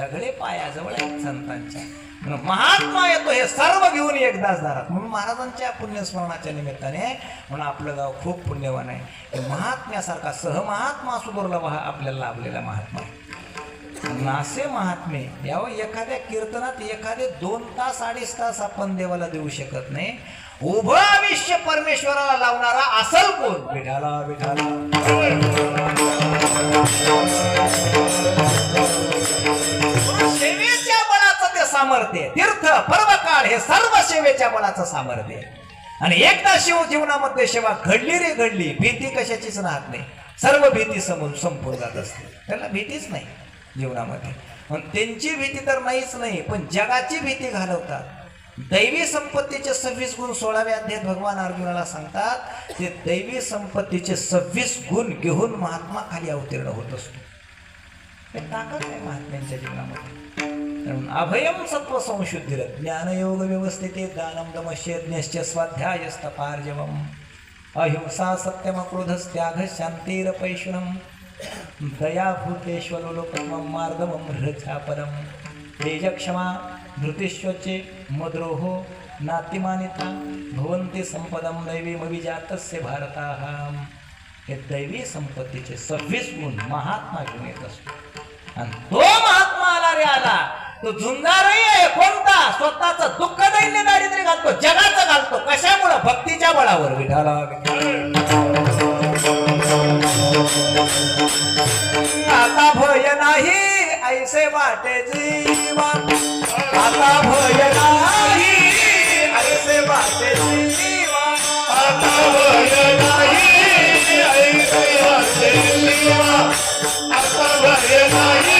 सगळे पायाजवळ आहेत संतांच्या. महात्मा येतो हे सर्व घेऊन एकदाच दारात. म्हणून महाराजांच्या पुण्यस्मरणाच्या निमित्ताने म्हणून आपलं गाव खूप पुण्यवान आहे. हे महात्म्यासारखा सहमहात्मा सुदुर्लभ हा आपल्याला लाभलेला महात्मा आहे. नासे महात्मे यावं एखाद्या कीर्तनात एखादे दोन तास अडीच तास आपण देवाला देऊ शकत नाही. उभं आयुष्य परमेश्वराला लावणारा असल कोण? विठाला विठाला सामर्थ्य तीर्थ पर्वकाळ हे सर्व सेवेच्या बळाचं सामर्थ्य आणि एकदा शिव जीवनामध्ये सेवा घडली रे घडली भीती कशाचीच राहत नाही. सर्व भीती समोर संपून जात असते. त्याला भीतीच नाही जीवनामध्ये. पण त्यांची भीती तर नाहीच नाही पण जगाची भीती घालवतात. दैवी संपत्तीचे सव्वीस गुण सोळाव्या अध्यात भगवान अर्जुनाला सांगतात ते दैवी संपत्तीचे सव्वीस गुण घेऊन महात्मा खाली अवतीर्ण होत असतो. हे ताकद आहे महात्म्यांच्या जीवनामध्ये. अभयम सत्व संशुद्धिर ज्ञानयोग व्यवस्थिते दानम दमश्यज्ञश्च स्वाध्यायस्तपार्जवम. अहिंसा सत्यम क्रोधस्त्याग शांतिरपैशुनम दया भूतेश्वलोकमं मार्गमं हृच्छापदं तेजक्षमा धृतिश्वचे मद्रोहो नातिमानिता भवन्ति संपदं दैवीमविजातस्य भारताः. हे दैवी संपत्तीचे सव्वीस गुण महात्मा घेऊन येत असतो आणि तो महात्मा आला रे आला. तो झुंजारही आहे कोणता? स्वतःच दुःख दैन्य दारिद्र्य घालतो जगाचं घालतो. कशामुळं? भक्तीच्या बळावर विठाला आता भय नाही ऐसे वाटे जीवा आता भय नाही ऐसे वाटे जीवा आता भय नाही ऐसे वाटे जीवा आता भय नाही.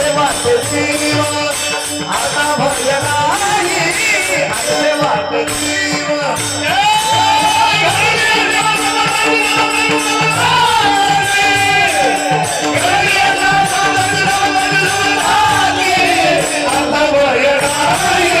सेवा तुझी आता भरले नाही सेवा आता भरले नाही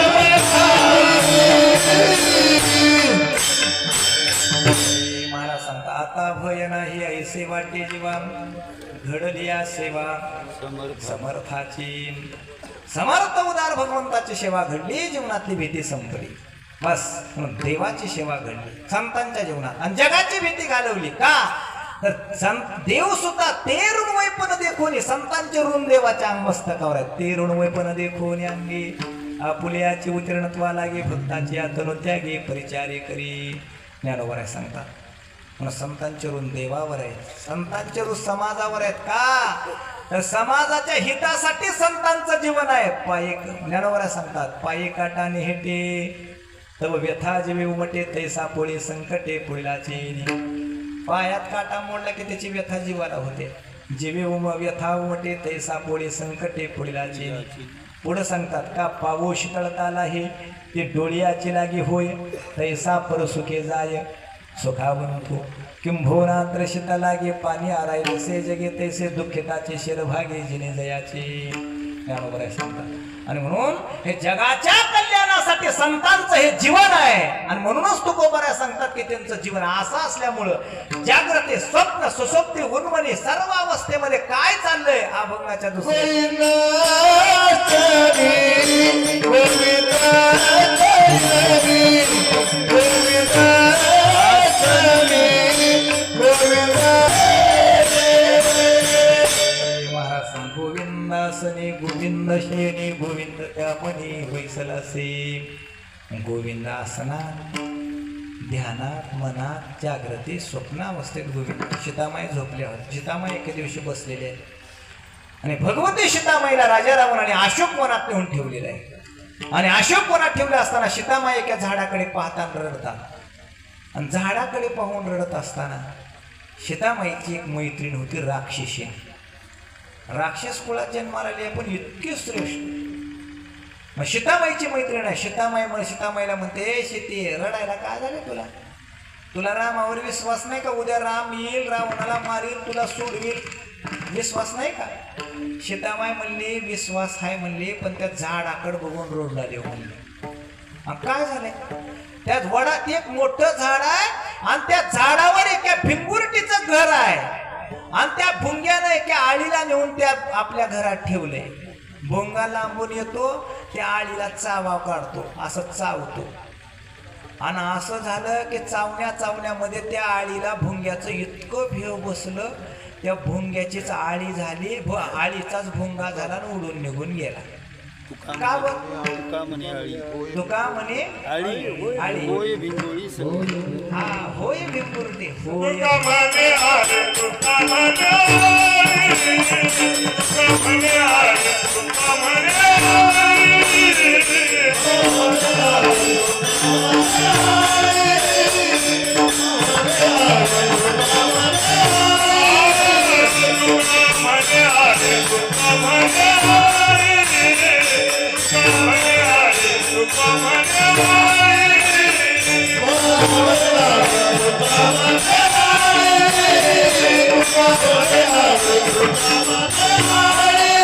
ऐसे वाटे जीवा घडली या सेवा समर्थाची समर्थ उदार भगवंताची सेवा घडली जीवनातली भीती संपली. बस देवाची सेवा घडली संतांच्या जीवनात. आणि जगाची भीती घालवली का? तर संत देव सुद्धा ते ऋण वैपन देखून संतांचे ऋण देवाच्या अंगमस्तकावर आहेत. ते ऋण वैपन देखून अंगी आपुल्याची उत्तीर्णत्वा लागे भक्ताची आतनो त्यागे परिचारे करी. ज्ञानोबर आहे सांगतात. म्हणून संतांचे ऋण देवावर आहे संतांचे ऋण समाजावर आहेत का? समाजाच्या हितासाठी संतांचं जीवन आहे. पायी ज्ञानोबर सांगतात पायी काटा निहेटे तव व्यथा जीवे उमटे तैसा पोळी संकटे पुढलाची पायात काटा मोडला की त्याची व्यथा जीवाला होते. जीवे उम व्यथा उमटे तैसा पोळी संकटे पुढलाची पुढं सांगतात का पाऊस तळताला हे ते डोळ्याची लागी होय तैसा परसुके जाय. सुखा बनतो द्रशिता लागे पाणी आराय जसे जगे तैसे दुःखिताचे शिरभागे जिने जयाचे. ज्ञानोबर आहे सांगतात आणि म्हणून हे जगाच्या कल्याणासाठी संतांचं हे जीवन आहे. आणि म्हणूनच तुकोबऱ्या सांगतात की त्यांचं जीवन असं असल्यामुळं जागृती स्वप्न सुसुप्ती उन्मनी सर्व अवस्थेमध्ये काय चाललंय? अभंगाच्या दुसऱ्या गोविंद शेने गोविंद त्या मनी वैसलासे गोविंद आसनात ध्यानात मनात जागृती स्वप्नावस्थेत गोविंद सीतामाई झोपल्यावर सीतामाई एके दिवशी बसलेले आहे आणि भगवती सीतामाईला राजा रावणाने अशोक वनात नेऊन ठेवलेलं आहे आणि अशोक वनात ठेवले असताना सीतामाई एका झाडाकडे पाहताना रडतात. आणि झाडाकडे पाहून रडत असताना सीतामाईची एक मैत्रीण होती राक्षसी. राक्षस कुळात जन्माला आली आहे पण इतकी श्रेष्ठ. मग सीतामाईची मैत्रीण आहे. सीतामाई मुळे सीतामाईला म्हणते शेती रडायला काय झालं तुला? तुला रामावर विश्वास नाही का? उद्या राम येईल रावणाला मारील तुला सोडवील. विश्वास नाही का? सीतामाई म्हणली विश्वास आहे म्हणली पण त्या झाडाकड बघून रोडला देऊ म्हणली आणि काय झालंय? त्या वडात एक मोठं झाड आहे आणि त्या झाडावर एका भिंगुरटीचं घर आहे. आणि त्या भुंग्यानं एका आळीला नेऊन त्या आपल्या घरात ठेवलंय भुंगा लांबून येतो त्या आळीला चावा काढतो असं चावतो. आणि असं झालं की चावण्या चावण्यामध्ये त्या आळीला भुंग्याचं इतकं भेव बसलं त्या भुंग्याचीच आळी झाली आळीचाच भुंगा झाला आणि उडून निघून गेला. का बरं? तुका म्हणे आळी. तुका म्हणे आळी. आळी. होय भिंगोळी सगळी. हा होय भिंगुरटे होय महाराज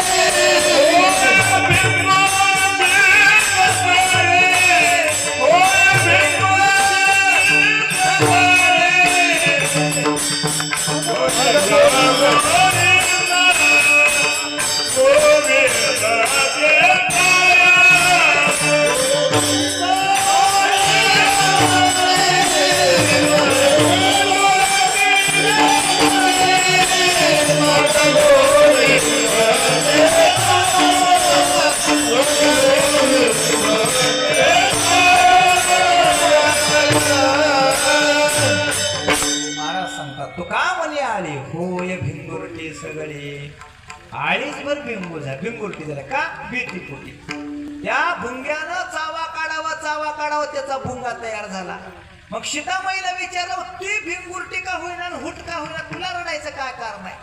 झाला भिंगुरटी झाला का? बेटी पोटी त्या भुंग्यानं चावा काढावा चावा काढावा त्याचा भुंगा तयार झाला. मग सीतामाईला विचारलं ती भिंगुरटी का होईना आणि हुट का होईना? तुला रडायचं काय कारण आहे?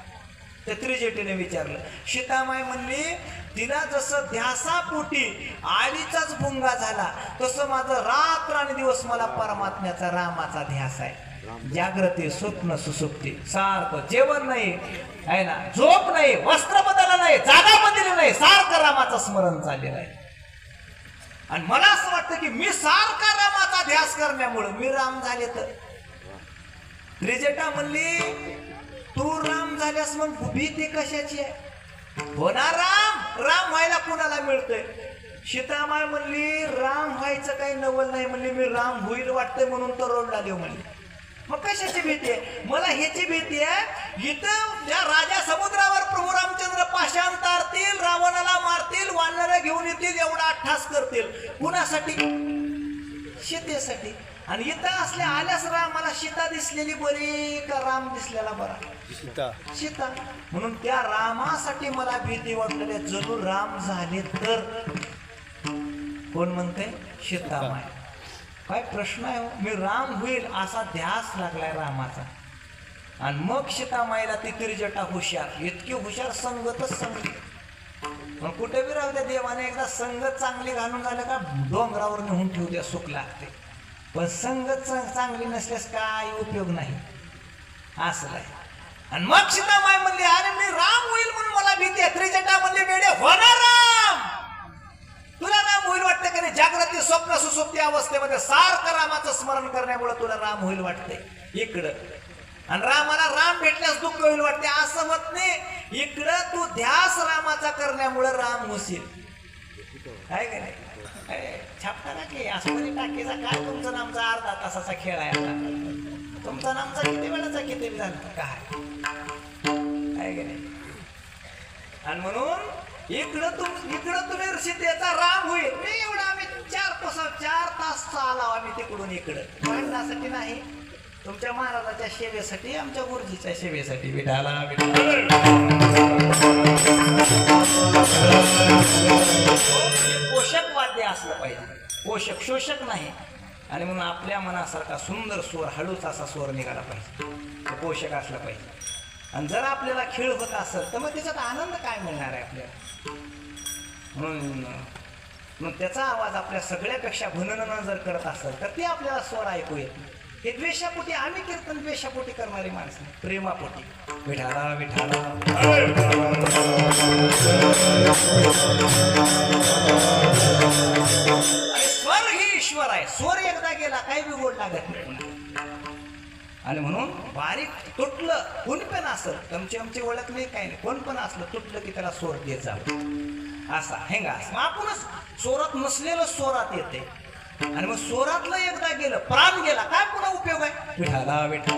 त्या त्रिजेटीने विचारलं. सीतामाई म्हणली तिला जसं ध्यासापोटी आळीचाच भुंगा झाला तसं माझं रात्र आणि दिवस मला परमात्म्याचा रामाचा ध्यास आहे. जागृती स्वप्न सुसुप्ती सारखं जेवण नाही आहे ना? झोप नाही वस्त्र नाही जागा बदलली नाही सारखं रामाचं स्मरण चाललेलं आहे. आणि मला असं वाटतं की मी सारखा रामाचा ध्यास करण्यामुळे मी राम झाले तर. त्रिजटा म्हणली तू राम झाल्यास मग भीती कशाची आहे? होणार राम. राम व्हायला कुणाला मिळतंय? सीतामाय म्हणली राम व्हायचं काही नवल नाही म्हणली मी राम होईल वाटतंय म्हणून तर रोडला देऊ म्हणली. मग कशाची भीती आहे? मला ह्याची भीती आहे इथं ज्या राजा समुद्रावर प्रभू रामचंद्र पाषाण तारतील रावणाला मारतील वानर घेऊन येतील एवढा अठ्ठास करतील. कुणासाठी? शेतीसाठी. आणि इथं असल्या आल्यास रामाला सीता दिसलेली बरी का राम दिसलेला बरा? सीता. सीता. म्हणून त्या रामासाठी मला भीती वाटलेली. जणू राम झाले तर कोण म्हणते? सीतामाय काय प्रश्न आहे हो? मी राम होईल असा ध्यास लागलाय रामाचा. आणि मग सीतामाईला ती तिरजटा हुशार इतकी हुशार संगतच संगत. पण कुठे बी राहू द्या देवाने एकदा संगत चांगली घालून झालं का डोंगरावर नेऊन ठेवू द्या सुख लागते. पण संगत चांगली नसल्यास काय उपयोग नाही. असं आहे. आणि मग सीतामाई म्हणली अरे मी राम होईल म्हणून मला भीती त्रिजटा म्हणली वेळे होणार राम जागृती स्वप्न सुस अवस्थेमध्ये सारखं रामाचं स्मरण करण्यामुळे तुला राम होईल वाटते. इकडं. आणि रामाला राम भेटल्यास दुःख होईल वाटते. असं मत नाही. इकडं तू ध्यास रामाचा करण्यामुळे राम होशील. काय का नाही? छापता ना की? असं तरी टाकीचा काय तुमचा नामचा अर्धा तासाचा खेळ आहे तुमचा नामचा किती वेळाचा किती झाला? काय? काय का नाही? आणि म्हणून इकडं तुम इकडं तुम्ही सीतेचा राम होईल. मी एवढा आम्ही चार तास चार तास चालाव आम्ही तिकडून इकडं. भांडणासाठी नाही. तुमच्या महाराजाच्या सेवेसाठी आमच्या गुरुजीच्या सेवेसाठी विठाला पोषक वाद्य असलं पाहिजे. पोषक शोषक नाही. आणि म्हणून आपल्या मनासारखा सुंदर स्वर हळूच असा स्वर निघाला पाहिजे. तो पोषक असला पाहिजे. आणि जर आपल्याला खेळ होत असेल तर मग त्याच्यात आनंद काय मिळणार आहे आपल्याला? म्हणून मग त्याचा आवाज आपल्या सगळ्यापेक्षा भननं जर करत असेल तर ते आपल्याला स्वर ऐकू येत नाही. हे द्वेषापोटी आम्ही कीर्तन द्वेषापोटी करणारी माणसं प्रेमापोटी. विठाला विठाला आणि स्वर ही ईश्वर आहे. स्वर एकदा गेला काही बिघोड लागत नाही. आणि म्हणून बारीक तुटलं कोण पण असलं तुमची आमची ओळख नाही काही नाही कोण पण असलं तुटलं की त्याला स्वर द्यायचा असा हेंगा असं आपणच चोरात नसलेलं चोरात येते. आणि मग चोरातलं एकदा गेलं प्राण गेला काय पुन्हा उपयोग आहे? विठाला विठा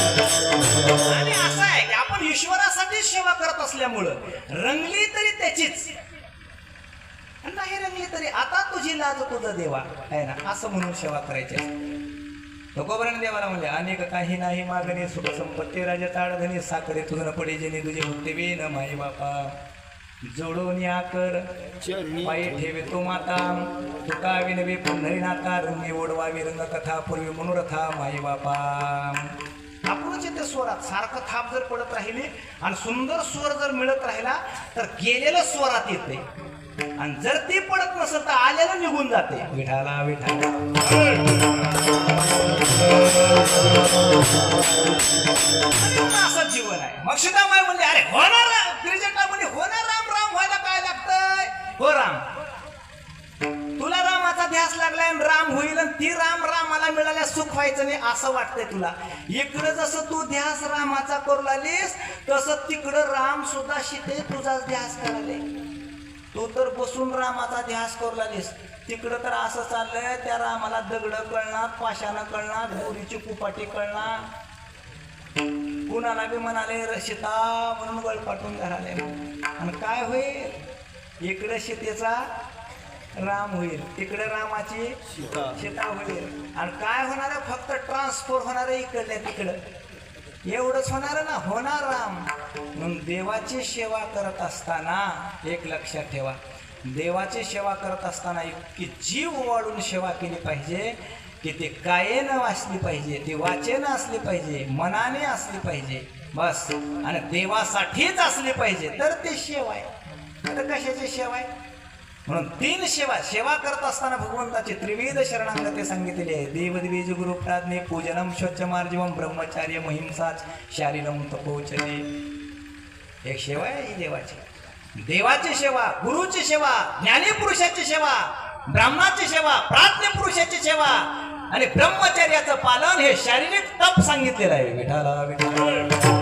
आणि असं आहे की आपण ईश्वरासाठी सेवा करत असल्यामुळं रंगली तरी त्याचीच. नाही रंगली तरी आता तुझी लाज तुझा देवा? आहे ना? असं म्हणून सेवा करायची असते. तुकोबराने देवाला म्हणले अनेक काही नाही मागणे सुख संपत्ती राजा ताडधनी साखरे तुझं पडे जेणे तुझे भक्ती बेन माई बापा. जोडून या कर चरणी पायी ठेवे तो माता. तुका विनवे पुन्हरीनाथा रंगी ओढवावी रंग कथा पूर्वी मनोरथा माई बापा. आपणच येते स्वरात सारखं थाप जर पडत राहिली आणि सुंदर स्वर जर मिळत राहिला तर गेलेलं स्वरात येते आणि जर ती पडत नसेल तर आलेलं निघून जाते. विठाला विठाला. असं जीवन आहे. मग सीतामाई म्हणले अरे होणार क्रिजेटा म्हणजे होणार राम राम व्हायला काय लागतंय? हो राम. तुला रामाचा ध्यास लागलाय आणि राम होईल आणि ती राम रामाला मिळाल्या सुख व्हायचं नाही असं वाटतंय तुला. इकडं जसं तू ध्यास रामाचा करू लागलीस तसं तिकडं राम सुद्धा शिते तुझाच ध्यास करायला तू तर बसून रामाचा ध्यास करू लागलीस तिकडं तर असं चाललंय त्या रामाला दगड कळणार पाशानं कळणार गोरीची कुपाटी कळणार. कुणाला बी म्हणाले रशिता म्हणून गळपाटून घराले आणि काय होईल? इकडे शेतीचा राम होईल तिकडे रामाची. सीता. होईल. आणि काय होणार आहे? फक्त ट्रान्सफर होणार आहे इकडल्या तिकडं. एवढंच होणार ना होणार राम. म्हणून देवाची सेवा करत असताना एक लक्षात ठेवा. देवाची सेवा करत असताना इतकी जीव वाढून सेवा केली पाहिजे की ते कायेनं वाचली पाहिजे ते वाचेनं असली पाहिजे मनाने असली पाहिजे. बस. आणि देवासाठीच असली पाहिजे. तर ते सेवा आहे. तर कशाची सेवा आहे? म्हणून तीन सेवा सेवा करत असताना भगवंताची त्रिविध शरणांगते सांगितलेली आहे. देवद्वीज गुरु प्राज्ञे पूजनम स्वच्छ मार्जवम ब्रह्मचार्य महिंसाच शारीरम तपोचने. एक सेवा आहे ही देवाची. देवाची सेवा गुरुची सेवा ज्ञानी पुरुषाची सेवा ब्राह्मणाची सेवा प्राज्ञ पुरुषाची सेवा आणि ब्रह्मचर्याचं पालन हे शारीरिक तप सांगितलेलं आहे. विठाला विठाला